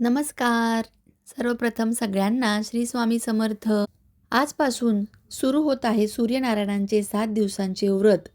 नमस्कार. सर्वप्रथम सगळ्यांना श्री स्वामी समर्थ. आजपासून सुरू होत आहे सूर्यनारायणांचे सात दिवसांचे व्रत.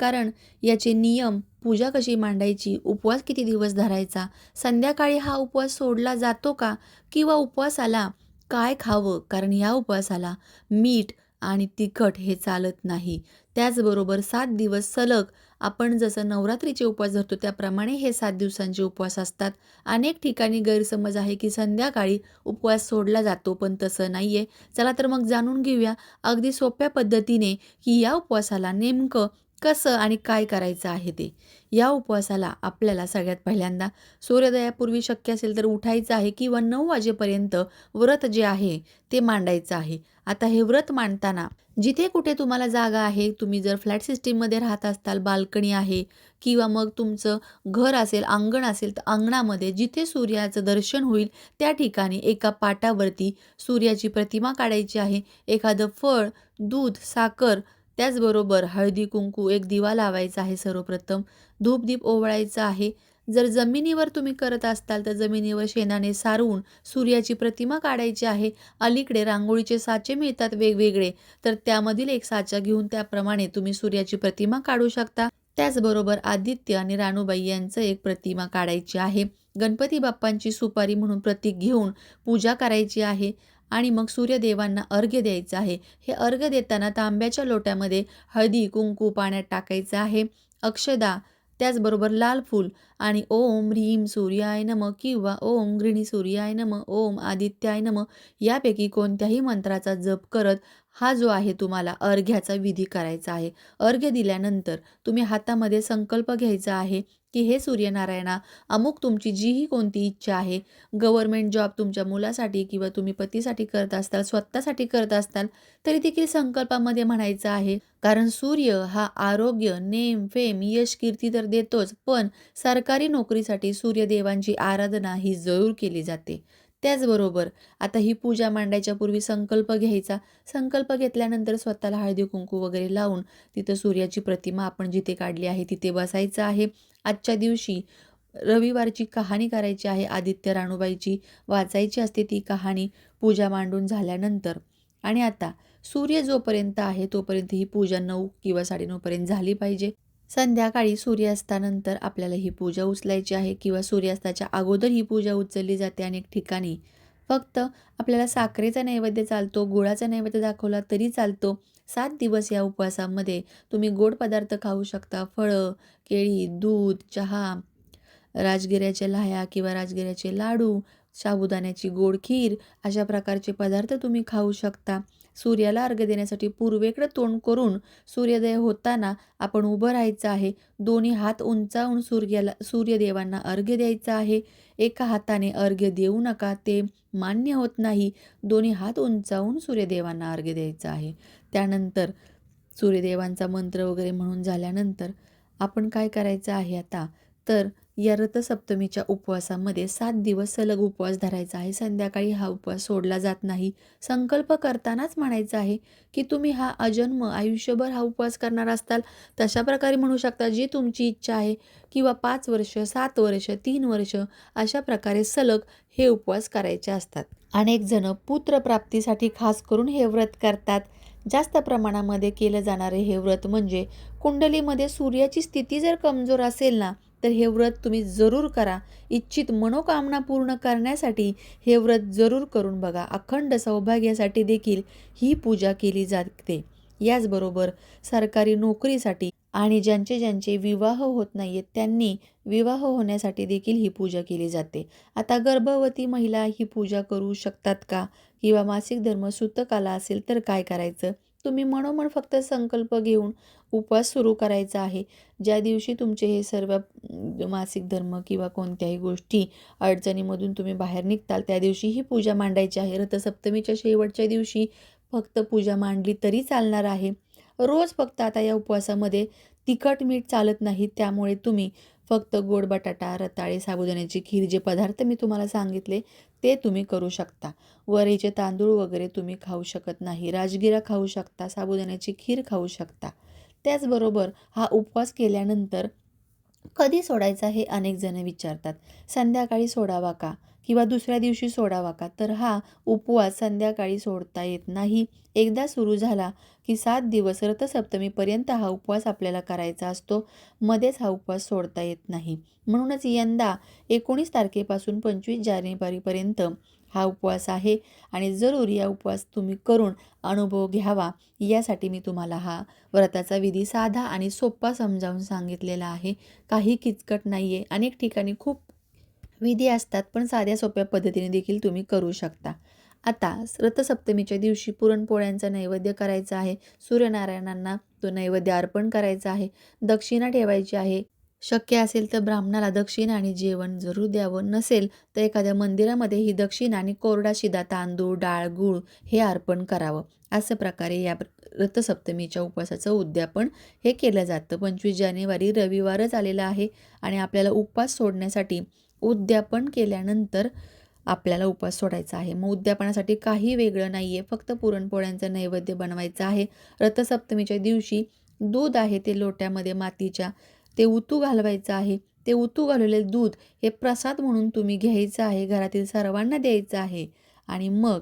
कारण याचे नियम पूजा कशी मांडायची उपवास किती दिवस धरायचा संध्याकाळी हा उपवास सोडला जातो का किंवा उपवासाला काय खावं कारण या उपवासाला मीठ आणि तिखट हे चालत नाही. त्याचबरोबर सात दिवस सलग आपण जसं नवरात्रीचे उपवास धरतो त्याप्रमाणे हे सात दिवसांचे उपवास असतात. अनेक ठिकाणी गैरसमज आहे की संध्याकाळी उपवास सोडला जातो पण तसं नाही आहे चला तर मग जाणून घेऊया अगदी सोप्या पद्धतीने की या उपवासाला नेमकं कसं आणि काय करायचं आहे ते? या उपवासाला आपल्याला सगळ्यात पहिल्यांदा सूर्योदयापूर्वी शक्य असेल तर उठायचं आहे किंवा नऊ वाजेपर्यंत व्रत जे आहे ते मांडायचं आहे. आता हे व्रत मांडताना जिथे कुठे तुम्हाला जागा आहे तुम्ही जर फ्लॅट सिस्टीममध्ये राहत असताल बाल्कनी आहे किंवा मग तुमचं घर असेल अंगण असेल तर अंगणामध्ये जिथे सूर्याचं दर्शन होईल त्या ठिकाणी एका पाटावरती सूर्याची प्रतिमा काढायची आहे. एखादं फळ दूध साखर त्याचबरोबर हळदी कुंकू एक दिवा लावायचा आहे सर्वप्रथम. धूपदीप ओवळायचं आहे. जर जमिनीवर तुम्ही करत असताल तर जमिनीवर शेणाने सारवून सूर्याची प्रतिमा काढायची आहे. अलीकडे रांगोळीचे साचे मिळतात वेगवेगळे. तर त्यामधील एक साचा घेऊन त्याप्रमाणे तुम्ही सूर्याची प्रतिमा काढू शकता. त्याचबरोबर आदित्य आणि राणूबाई यांचं एक प्रतिमा काढायची आहे. गणपती बाप्पांची सुपारी म्हणून प्रतीक घेऊन पूजा करायची आहे. आणि मग सूर्यदेवांना अर्घ्य द्यायचं आहे. हे अर्घ्य देताना तांब्याच्या लोट्यामध्ये हळदी कुंकू पाण्यात टाकायचं आहे. अक्षदा त्याचबरोबर लाल फूल आणि ओम ह्रीम सूर्याय नम किंवा ओम गृहिणी सूर्याय नम ओम आदित्याय नम यापैकी कोणत्याही मंत्राचा जप करत हा जो आहे तुम्हाला अर्घ्याचा विधी करायचा आहे. अर्घ्य दिल्यानंतर तुम्ही हातामध्ये संकल्प घ्यायचा आहे की हे सूर्यनारायणा अमुक तुमची जीही कोणती इच्छा आहे? गव्हर्मेंट जॉब तुमच्या मुलासाठी किंवा तुम्ही पतीसाठी करत असताल स्वतःसाठी करत असताल तरी देखील संकल्पामध्ये म्हणायचं आहे. कारण सूर्य हा आरोग्य नेम फेम यश कीर्ती तर देतोच पण सरकारी नोकरीसाठी सूर्यदेवांची आराधना ही जरूर केली जाते. त्याचबरोबर आता ही पूजा मांडायच्या पूर्वी संकल्प घ्यायचा. संकल्प घेतल्यानंतर स्वतःला हळदी कुंकू वगैरे लावून तिथं सूर्याची प्रतिमा आपण जिथे काढली आहे तिथे बसायचं आहे. आजच्या दिवशी रविवारची कहाणी करायची आहे. आदित्य राणूबाईची वाचायची असते ती कहाणी पूजा मांडून झाल्यानंतर. आणि आता सूर्य जोपर्यंत आहे तोपर्यंत ही पूजा नऊ किंवा साडेनऊपर्यंत झाली पाहिजे. संध्याकाळी सूर्यास्तानंतर आपल्याला ही पूजा उचलायची आहे किंवा सूर्यास्ताच्या अगोदर ही पूजा उचलली जाते अनेक ठिकाणी. फक्त आपल्याला साखरेचा नैवेद्य चालतो गुळाचा नैवेद्य दाखवला तरी चालतो. सात दिवस या उपवासामध्ये तुम्ही गोड पदार्थ खाऊ शकता फळं केळी दूध चहा राजगिऱ्याच्या लाह्या किंवा राजगिऱ्याचे लाडू साबुदाण्याची गोड खीर अशा प्रकारचे पदार्थ तुम्ही खाऊ शकता. सूर्याला अर्घ्य देण्यासाठी पूर्वेकडे तोंड करून सूर्योदय होताना आपण उभं राहायचं आहे. दोन्ही हात उंचावून सूर्याला सूर्यदेवांना अर्घ्य द्यायचं आहे. एका हाताने अर्घ्य देऊ नका ते मान्य होत नाही. दोन्ही हात उंचावून सूर्यदेवांना अर्घ्य द्यायचं आहे. त्यानंतर सूर्यदेवांचा मंत्र वगैरे म्हणून झाल्यानंतर आपण काय करायचं आहे आता? तर या रथसप्तमीच्या उपवासामध्ये सात दिवस सलग उपवास धरायचा आहे. संध्याकाळी हा उपवास सोडला जात नाही. संकल्प करतानाच म्हणायचं आहे की तुम्ही हा अजन्म आयुष्यभर हा उपवास करणार असताल. तशा प्रकारे म्हणू शकता जी तुमची इच्छा आहे किंवा पाच वर्ष सात वर्ष तीन वर्ष अशा प्रकारे सलग हे उपवास करायचे असतात. अनेक जण पुत्रप्राप्तीसाठी खास करून हे व्रत करतात. जास्त प्रमाणामध्ये केलं जाणारे हे व्रत म्हणजे कुंडलीमध्ये सूर्याची स्थिती जर कमजोर असेल ना तर हे व्रत तुम्ही जरूर करा. इच्छित मनोकामना पूर्ण करण्यासाठी हे व्रत जरूर करून बघा. अखंड सौभाग्यासाठी देखील ही पूजा केली जाते. याचबरोबर सरकारी नोकरीसाठी आणि ज्यांचे ज्यांचे विवाह होत नाही आहेत त्यांनी विवाह होण्यासाठी देखील ही पूजा केली जाते. आता गर्भवती महिला ही पूजा करू शकतात का? किंवा मासिक धर्म सुतकाला असेल तर काय करायचं? तुम्ही मनोमन फक्त संकल्प घेऊन उपवास सुरू करायचा आहे. ज्या दिवशी तुमचे हे सर्व मासिक धर्म किंवा कोणत्याही गोष्टी अडचणीमधून तुम्ही बाहेर निघताल त्या दिवशी ही पूजा मांडायची आहे. रथसप्तमीच्या शेवटच्या दिवशी फक्त पूजा मांडली तरी चालणार आहे. रोज फक्त आता या उपवासामध्ये तिखट मीठ चालत नाही त्यामुळे तुम्ही फक्त गोड बटाटा रताळी साबुदाण्याची खीर जे पदार्थ मी तुम्हाला सांगितले ते तुम्ही करू शकता. वरीचे तांदूळ वगैरे तुम्ही खाऊ शकत नाही. राजगिरा खाऊ शकता साबुदाण्याची खीर खाऊ शकता. त्याचबरोबर हा उपवास केल्यानंतर कधी सोडायचा हे अनेक जण विचारतात. संध्याकाळी सोडावा का? किंवा दुसऱ्या दिवशी सोडावा का? तर हा उपवास संध्याकाळी सोडता येत नाही. एकदा सुरू झाला की सात दिवस रथसप्तमीपर्यंत हा उपवास आपल्याला करायचा असतो. मध्येच हा उपवास सोडता येत नाही. म्हणूनच यंदा एकोणीस तारखेपासून पंचवीस जानेवारीपर्यंत हा उपवास आहे आणि जरूर या उपवास तुम्ही करून अनुभव घ्यावा. यासाठी मी तुम्हाला हा व्रताचा विधी साधा आणि सोपा समजावून सांगितलेला आहे. काही किचकट नाही आहे अनेक ठिकाणी खूप विधी असतात पण साध्या सोप्या पद्धतीने देखील तुम्ही करू शकता. आता रथसप्तमीच्या दिवशी पुरणपोळ्यांचा नैवेद्य करायचा आहे. सूर्यनारायणांना तो नैवेद्य अर्पण करायचा आहे. दक्षिणा ठेवायची आहे. शक्य असेल तर ब्राह्मणाला दक्षिणा आणि जेवण जरूर द्यावं. नसेल तर एखाद्या मंदिरामध्ये ही दक्षिणा आणि कोरडा शिदा तांदूळ डाळ गूळ हे अर्पण करावं. असं प्रकारे या रथसप्तमीच्या उपवासाचं उद्यापन हे केलं जातं. पंचवीस जानेवारी रविवारच आलेला आहे आणि आपल्याला उपवास सोडण्यासाठी उद्यापन केल्यानंतर आपल्याला उपवास सोडायचा आहे. मग उद्यापनासाठी काही वेगळं नाही आहे फक्त पुरणपोळ्यांचं नैवेद्य बनवायचं आहे. रथसप्तमीच्या दिवशी दूध आहे ते लोट्यामध्ये मातीच्या. ते उतू घालवायचं आहे. ते उतू घालवलेले दूध हे प्रसाद म्हणून तुम्ही घ्यायचं आहे. घरातील सर्वांना द्यायचं आहे. आणि मग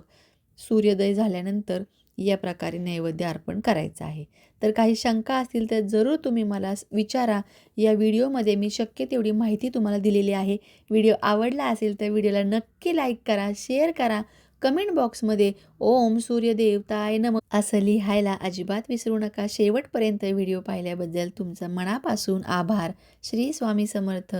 सूर्योदय झाल्यानंतर या प्रकारे नैवेद्य अर्पण करायचं आहे. तर काही शंका असतील तर जरूर तुम्ही मला विचारा. या व्हिडिओमध्ये मी शक्य तेवढी माहिती तुम्हाला दिलेली आहे. व्हिडिओ आवडला असेल तर व्हिडिओला नक्की लाईक करा शेअर करा. कमेंट बॉक्समध्ये ओम सूर्यदेवताय नम. असं लिहायला अजिबात विसरू नका. शेवटपर्यंत व्हिडिओ पाहिल्याबद्दल तुमचं मनापासून आभार. श्री स्वामी समर्थ.